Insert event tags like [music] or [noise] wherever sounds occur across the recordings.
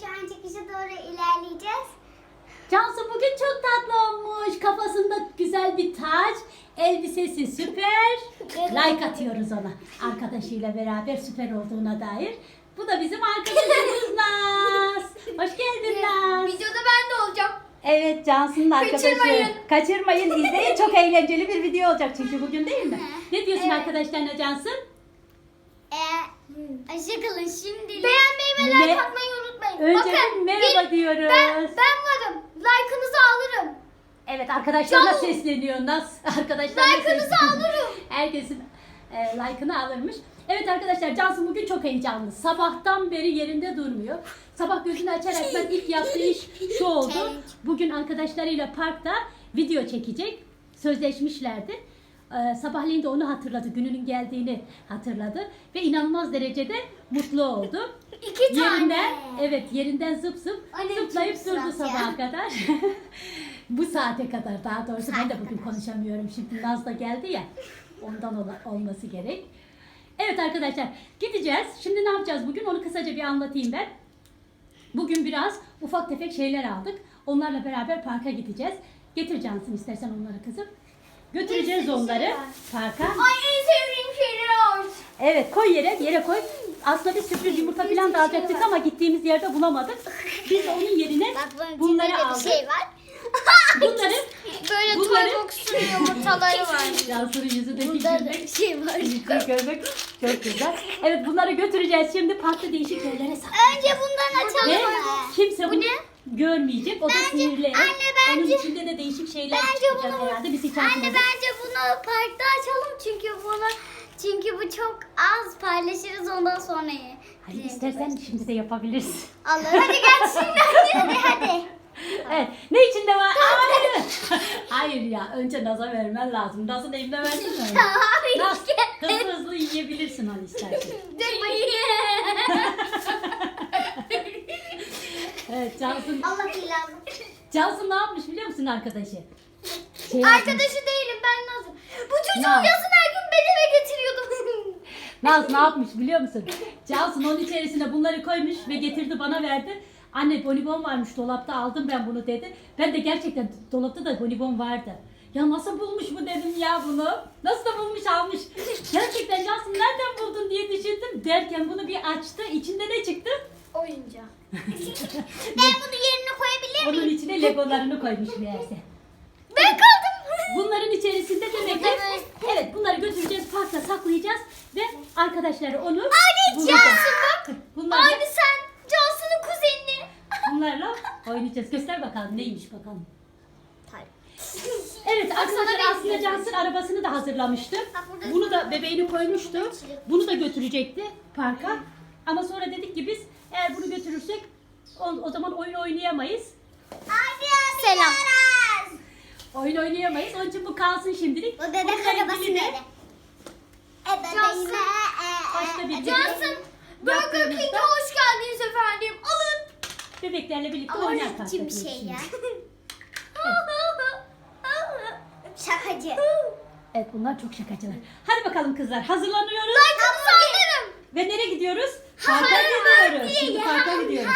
şu an çıkışa doğru ilerleyeceğiz. Cansu bugün çok tatlı olmuş. Kafasında güzel bir taç. Elbisesi süper. Like atıyoruz ona. Arkadaşıyla beraber süper olduğuna dair. Bu da bizim arkadaşımız Naz. [laughs] Hoş geldin Naz. Videoda ben de olacağım. Evet Cansu'nun arkadaşı. Kaçırmayın. Kaçırmayın. izleyin. Çok eğlenceli bir video olacak çünkü bugün değil mi? Ne diyorsun Evet. arkadaşlarına Cansu? Ee, hoşçakalın şimdilik. Beğenmeyi ve like atmayı. Önce Bakın, merhaba bir- diyoruz. Ben, ben varım. Like'ınızı alırım. Evet arkadaşlarına Cansu. sesleniyor Naz. [laughs] Arkadaşlarına Like'ınızı alırım. Herkesin e, like'ını alırmış. Evet arkadaşlar Cansu bugün çok heyecanlı. Sabahtan beri yerinde durmuyor. Sabah gözünü açarak ben ilk yaptığı iş şu oldu. Bugün arkadaşlarıyla parkta video çekecek. Sözleşmişlerdi. Ee, sabahleyin de onu hatırladı. Gününün geldiğini hatırladı. Ve inanılmaz derecede mutlu oldu. [laughs] İki tane. Yerinden, evet yerinden zıp zıp ne zıplayıp durdu ya? sabaha kadar. [laughs] Bu saate kadar daha doğrusu ben de bugün kadar. konuşamıyorum. Şimdi Naz da geldi ya. Ondan ola- olması gerek. Evet arkadaşlar gideceğiz. Şimdi ne yapacağız bugün onu kısaca bir anlatayım ben. Bugün biraz ufak tefek şeyler aldık. Onlarla beraber parka gideceğiz. Getir Cansın istersen onları kızım. Götüreceğiz onları şey parka. Ay en sevdiğim şeyler var. Evet koy yere, yere koy. Aslında bir sürpriz yumurta falan sürü da alacaktık şey ama gittiğimiz yerde bulamadık. Biz onun yerine Bak bunun bunları aldık. bir şey var. [laughs] Bunları [laughs] Böyle Bunları- toy box'un yumurtaları var. [laughs] Cansu'nun yüzündeki Bunda da gülmek, bir şey var. yüzünü görmek çok güzel. Evet bunları götüreceğiz şimdi parkta değişik yerlere sak. Önce bundan açalım. Ve mı? kimse bunu görmeyecek. O da Bence- anne, bence- Onun içinde de değişik şeyler Bence çıkacak bunu herhalde. Biz hiç Anne açmadık. bence bunu parkta açalım çünkü bunu çünkü bu çok az paylaşırız ondan sonra. Hadi istersen şimdi de yapabiliriz. Allah hadi gel [laughs] şimdi hadi hadi. Evet. Ne içinde var? Hayır. [laughs] Hayır ya. Önce Naz'a vermen lazım. Naz'ın eline versin mi? Hayır. Naz hızlı hızlı yiyebilirsin hani istersen. Dur bakayım. [laughs] Evet Cansın, Allah ilanı. Cansın ne yapmış biliyor musun arkadaşı? Şey yapmış. Arkadaşı değilim ben Nazım. Bu çocuğu Naz. yazın her gün ben eve getiriyordum. [laughs] Naz ne yapmış biliyor musun? Cansın onun içerisine bunları koymuş ve getirdi bana verdi. Anne bonibon varmış dolapta aldım ben bunu dedi. Ben de gerçekten dolapta da bonibon vardı. Ya nasıl bulmuş bu dedim ya bunu. Nasıl da bulmuş almış. Gerçekten Cansın nereden buldun diye düşündüm. Derken bunu bir açtı. İçinde ne çıktı? Oyuncak. [laughs] Ben bunu yerine koyabilir miyim? Onun içine legolarını koymuş meğerse. Ben kaldım. Bunların içerisinde demek ki Evet. bunları götüreceğiz parkta saklayacağız ve arkadaşları onu Anne, bak. Bunlarla, Aynı sen Cansu'nun kuzeni. bunlarla oynayacağız. Göster bakalım neymiş bakalım. Evet arkadaşlar aslında Cansın arabasını da hazırlamıştı. Bunu da bebeğini koymuştu. Bunu da götürecekti parka. Ama sonra dedik ki biz eğer bunu götürürsek o, o zaman oyun oynayamayız. Hadi Selam. Oyun oynayamayız. Onun için bu kalsın şimdilik. Bu bebek Bununla arabası? E Cansın. bebeğime e, Başka e, bir e, Johnson. Burger yaptığımızda King'e hoş geldiniz efendim. Alın. Bebeklerle birlikte Ama oynar biçim bir şey ya? [laughs] Şakacı. Evet bunlar çok şakacılar. Hadi bakalım kızlar hazırlanıyoruz. Ve nereye gidiyoruz? Parka gidiyoruz. Şimdi parka gidiyoruz.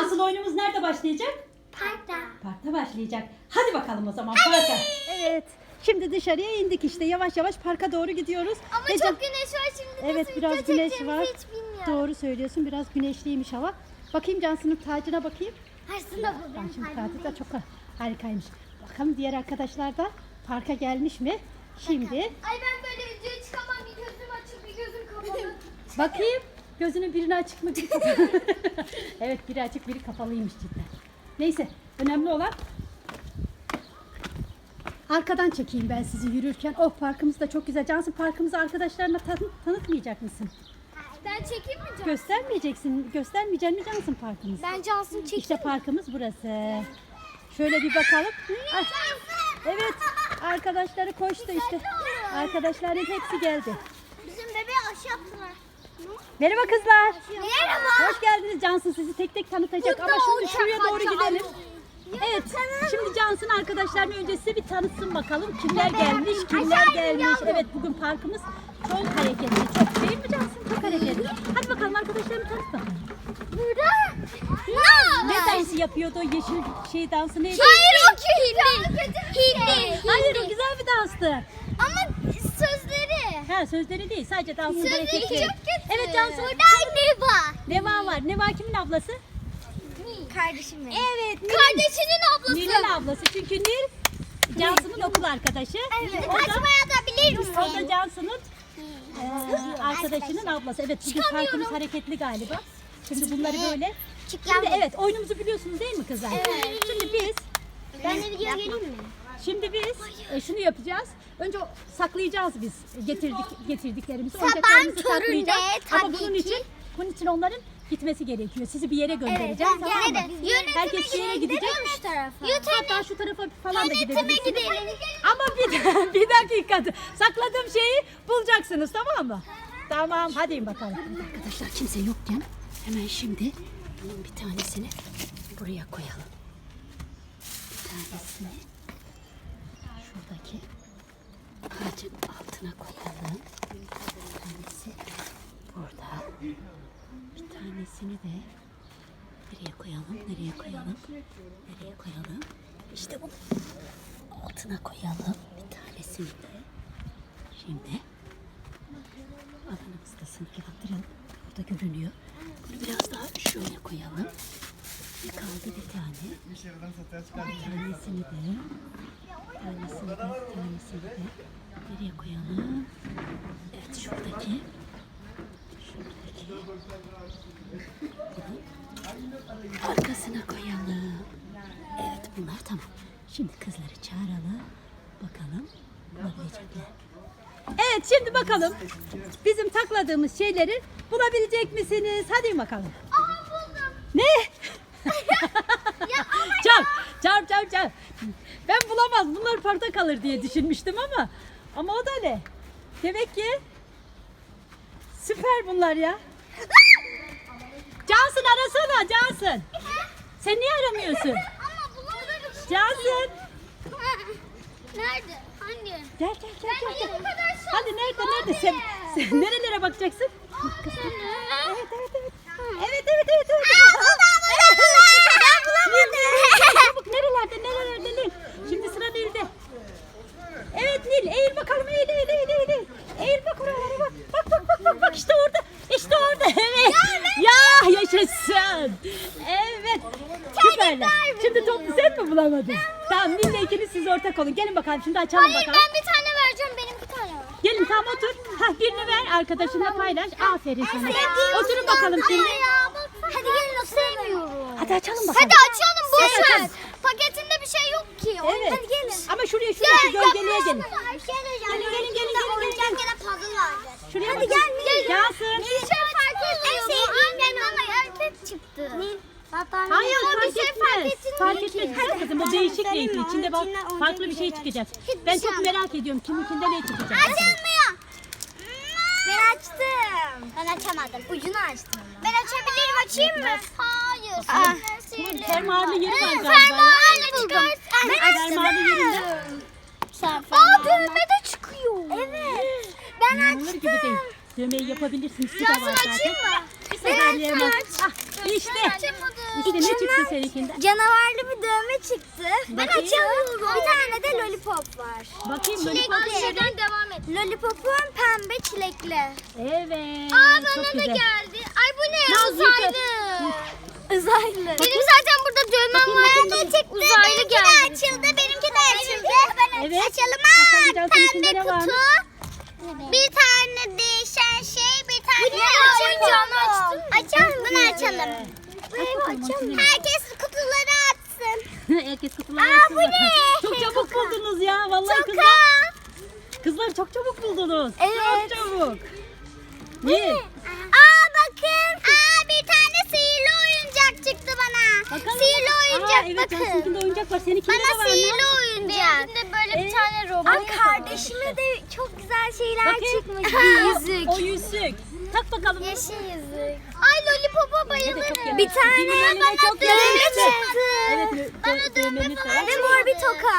Asıl oyunumuz nerede başlayacak? Parkta. Parkta başlayacak. Hadi bakalım o zaman parka. Evet. Şimdi dışarıya indik işte. Yavaş yavaş parka doğru gidiyoruz. Ama Ve çok güneş var şimdi. Evet nasıl biraz video güneş çekeceğimizi var. Hiç bilmiyorum. Doğru söylüyorsun. Biraz güneşliymiş hava. Bakayım Cansu'nun tacına bakayım. Aslında bu Ben benim şimdi kalbim. tacı da çok harikaymış. Bakalım diğer arkadaşlar da parka gelmiş mi? Şimdi Ay ben böyle videoya çıkamam. Bir gözüm açık bir gözüm kapalı. Bakayım. Gözünün birini açık mı biri kapalı. [laughs] evet biri açık biri kapalıymış cidden. Neyse önemli olan arkadan çekeyim ben sizi yürürken. Oh parkımız da çok güzel. Cansın parkımızı arkadaşlarına tan- tanıtmayacak mısın? ben çekeyim mi Can? Göstermeyeceksin. Göstermeyecek mi Cansın parkımızı? Ben Cansu'nu çekeyim. İşte parkımız burası. Şöyle bir bakalım. Ah, Evet arkadaşları koştu işte. Arkadaşların hepsi geldi. Bizim bebeği aşı yaptılar. Merhaba kızlar. Merhaba. Hoş geldiniz Cansın sizi tek tek tanıtacak ama şimdi şuraya doğru gidelim. Evet şimdi Cansın arkadaşlarını önce size bir tanıtsın bakalım. Kimler gelmiş, kimler gelmiş. Evet bugün parkımız çok hareketli. Çok değil mi Cansın? Çok hareketli. Hadi bakalım arkadaşlarını tanıt bakalım. Burada. Naz. yapıyordu. Yeşil şey dansı neydi? Hayır o hindi. Hindi. Hayır o güzel bir danstı. Ama sözleri. Ha sözleri değil sadece dansın Sözleri hareketleri. çok kötü. Evet dansın. Buradan Neva. Neva var. Neva kimin ablası? Kardeşim benim. Evet. Nil. Kardeşinin ablası. Nil'in ablası. Çünkü Nil Cansu'nun okul arkadaşı. Evet. O da, Kaçmaya da bilir misin? o da Cansu'nun e, arkadaşının ablası. Evet bugün parkımız hareketli galiba. Şimdi bunları böyle. Şimdi evet oyunumuzu biliyorsunuz değil mi kızlar? Evet. Şimdi biz Ben de video geleyim mi? Şimdi biz e, şunu yapacağız. Önce saklayacağız biz getirdik getirdiklerimizi. Sabahın oyuncaklarımızı köründe saklayacağız. Ama tabii bunun ki. için bunun için onların gitmesi gerekiyor. Sizi bir yere göndereceğiz. tamam mı? Herkes bir yere gidecek. Hatta şu tarafa falan da Yönetime gidebilirsiniz. gidelim. Ama bir, [laughs] bir dakika. Sakladığım şeyi bulacaksınız tamam mı? Tamam hadi bakalım. Arkadaşlar kimse yokken hemen şimdi bunun bir tanesini buraya koyalım. Bir tanesini ağacın altına koyalım. Bir tanesi burada. Bir tanesini de nereye koyalım? Nereye koyalım? Nereye koyalım? İşte bu altına koyalım bir tanesini de. Şimdi alanımızı da sınırlandıralım. Burada görünüyor. Bunu biraz daha şöyle koyalım. Ne kaldı bir tane. Bir tanesini de. Tanesini tanesini. Nereye koyalım? Evet şuradaki. Şuradaki. Arkasına koyalım. Evet bunlar tamam. Şimdi kızları çağıralım. Bakalım bulabilecekler. Evet şimdi bakalım. Bizim takladığımız şeyleri bulabilecek misiniz? Hadi bakalım. Çarp, çarp, çarp. Ben bulamaz. Bunlar parkta kalır diye düşünmüştüm ama. Ama o da ne? Demek ki süper bunlar ya. Cansın arasana Cansın. Sen niye aramıyorsun? Ama bulamadım. Cansın. Nerede? Hangi? Gel gel gel gel. Gel. Hadi nerede nerede sen, sen nerelere bakacaksın? Evet evet evet. Evet evet evet evet. Çabuk nerelerde nerelerde Nil? Şimdi sıra Nil'de. Evet Nil eğil bakalım eğil eğil eğil eğil. eğil. Eğil bak oralara bak. Bak bak bak bak bak işte orada. İşte orada evet. Ya yaşasın. Evet. Süperler. Şimdi toplu sen mi bulamadın? Tamam Siz ortak olun. Gelin bakalım şimdi açalım Hayır bakalım. ben bir tane vereceğim. Benim bir tane var. Gelin tam otur. Hah birini ver arkadaşınla paylaş. Aferin sana. Oturun bakalım şimdi. Hadi gelin o sevmiyorum. Hadi açalım bakalım. Hadi açalım boş ver. Paketinde bir şey yok ki. Evet. Hadi gelin. Ama şuraya şuraya şu gölgeliğe gelin. Şey. Gelin, gelin, gelin, gelin, gelin. vardır. Şuraya Hadi gel. Nil. Yansın. Bir şey fark etmiyor. En sevdiğim bana erkek çıktı. Hayır Ama fark fark etmez. Fark etmez. Güzel kızım o değişik renkli. İçinde bak farklı bir şey çıkacak. Ben çok merak ediyorum kiminkinde ne çıkacak. Açılmıyor. Ben açtım. Ben açamadım. Ucunu açtım. Ben açabilirim. Açayım mı? Hayır. Sihirli. Fermuarlı yeri var galiba. Fermuarla çıkarsın. Ben fermuarlı yerinde. Aa düğme de çıkıyor. Evet. Ben İnanılır gibi değil. Dövmeyi yapabilirsiniz. Zaten. açayım mı? Bak. Ah, işte. İşte ne çıktı seninkinde? Canavarlı bir dövme çıktı. Ben Bakayım. açamıyorum. Bir tane de lollipop var. Bakayım lollipop. Şuradan devam et. Lollipopum pembe çilekli. Evet. Aa bana da güzel. geldi. Ay bu ne? Nazlı. Uzaylı. Uzaylı. Benim zaten burada dövmem var. bakayım, bakayım. çıktı. Uzaylı geldi. Benimki de açıldı. Benimki de açıldı. Evet. Açalım. Bakalım biraz Pembe içinde ne varmış? kutu. Bir tane değişen oyuncağını açtım. Açalım. Bunu açalım. Açalım. Herkes kutuları atsın. [laughs] Herkes kutuları Aa, açsın bu ne? [laughs] Çok çabuk buldunuz ya. Vallahi kızlar. Toka. Kızlar çok çabuk buldunuz. Evet. Çok çabuk. Ne? Aa bakın. Aa bir tane sihirli oyuncak çıktı bana. Bakalım. Sihirli oyuncak Aa, evet, bakın. Cansu'nunkinde oyuncak var. Seninkinde de Bana var sihirli mı? oyuncak. Benimkinde böyle bir tane robot. Aa, kardeşime de çok güzel şeyler Bakayım. çıkmış. [laughs] Bir yüzük. O yüzük. Bakalım. Yeşil yüzük. Ay lollipop'a bayılırım. Bir tane bana çok dövme çıktı. Evet, Bana dö- dövme falan var. Ve mor bir toka.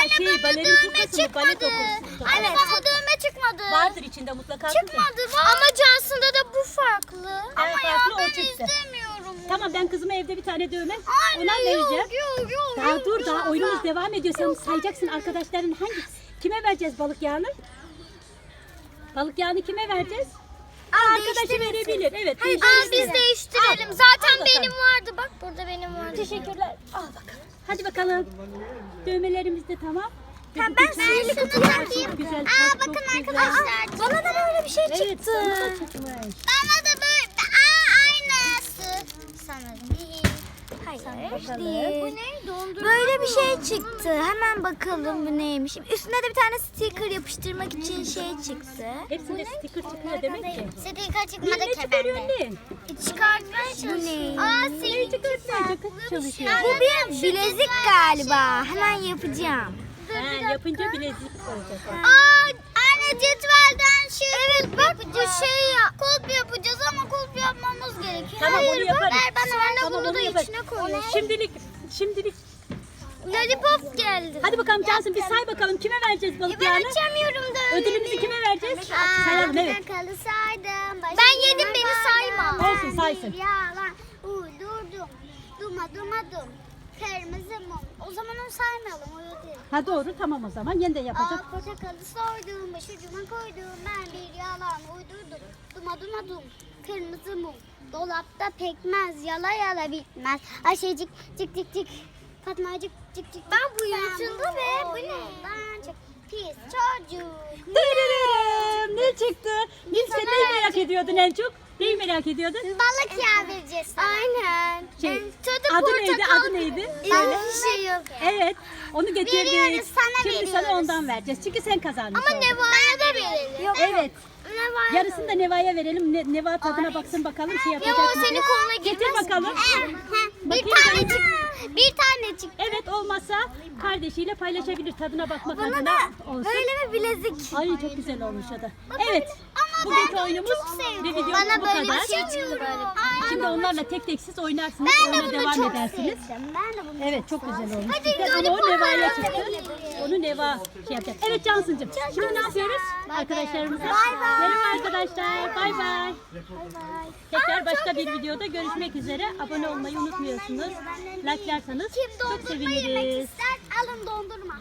Anne şey, bana dövme çıkmadı. tokası. Anne bana dövme çıkmadı. Vardır içinde mutlaka. Çıkmadı. Ama Johnson'da da bu farklı. Ama ya farklı, o ben çıktı. istemiyorum Tamam ben kızıma evde bir tane dövme ona vereceğim. yok yok. Daha dur daha oyunumuz devam ediyor. Sen sayacaksın arkadaşların hangi kime vereceğiz balık yağını? Balık yağını kime vereceğiz? Aa, arkadaşı verebilir. Evet. Aa, değiştirelim. biz değiştirelim. Al, Zaten al bakalım. benim vardı. Bak burada benim vardı. Teşekkürler. Al bakalım. Hadi bakalım. Dövmelerimiz de tamam. Tamam, ben sihirli kutuyu. Çok güzel. Aa, çok, bakın çok güzel. arkadaşlar. Bana da böyle bir şey Evet, çıktı. sana da çıkmış. Bana da böyle. Aa aynısı. Sanırım. Hayır. Değil. Bu ne? Dondurma Böyle bir şey çıktı. Hemen bakalım bu neymiş. Üstüne de bir tane sticker yapıştırmak için şey çıktı. Hepsinde sticker çıkıyor demek ki. Sticker çıkmadı Ne ki çıkarıyor bende. ne? Çıkartmaya çalışıyorum. Aa senin çalışıyor. Bu bir bilezik galiba. Hemen yapacağım. Ha, yapınca bilezik olacak. Aa, anne cetvelden şey Evet bak bu şey ya. Kulp yapacağız ama kulp yapmamız gerekiyor. Tamam onu yaparız. Ver bana anne Tamam, bunu onu da yaparız. içine koyuyor. Şimdilik, şimdilik. Lollipop geldi. Hadi bakalım Cansın bir say bakalım kime vereceğiz balık Ben yağını? açamıyorum da Ödülümüzü kime vereceğiz? Sayalım evet. Kalı saydım. Ben yedim beni sayma. Olsun, saysın. Yalan uydurdum. Duma duma dum. Kırmızı mum. O zaman onu saymayalım. O değil. Ha doğru tamam o zaman yeniden yapacağım. Aa, portakalı soydum, başucuma koydum. Ben bir yalan uydurdum. Duma duma dum. Kırmızı mum. Dolapta pekmez, yala yala bitmez. Ayşecik cik cik cik. Fatmacık cik cik. Ben bu yutuldu be, bu ne? Ben çok pis çocuk. Dırırırım, Ne çıktı? Nilsen neyi merak ediyordun en çok? Neyi merak ediyordun? Balık yağı vereceğiz sana. Aynen. Şey, Tadı adı neydi? portakal. Adı neydi? Öyle bir şey yok. Evet. Onu getirdik. Veriyoruz, sana Şimdi veriyoruz. sana ondan vereceğiz. Çünkü sen kazandın. Ama Neva'ya da verelim. Yok. Evet. Neva'ya Yarısını da Neva'ya verelim. Ne, Neva tadına baksın bakalım şey yapacak Neva mı? senin koluna girmez. Getir bakalım. bir Bakayım tane ben. çık. Bir tane çık. Evet olmazsa kardeşiyle paylaşabilir tadına bakmak adına olsun. Böyle bir bilezik. Ay çok güzel olmuş o da. Evet. Ama Bugünkü ben de oyunumuz çok sevdim. ve videomuz Bana bu böyle kadar. bir şey çıktı böyle. Şimdi onlarla tek tek siz oynarsınız. Ben de Oyuna bunu devam çok edersiniz. sevdim. Ben de bunu Evet çok güzel olmuş. Hadi dönüp ama o Neva'ya onlarla çıktı. Onu Neva şey yapacak. Evet Cansı'cığım. Şimdi ne yapıyoruz? Arkadaşlarımıza. Bay bay. Merhaba arkadaşlar. Bay bay. Tekrar başka bir videoda görüşmek üzere. Abone olmayı unutmuyorsunuz. Like'larsanız Kim çok dondurma yemek seviniriz. ister alın dondurma.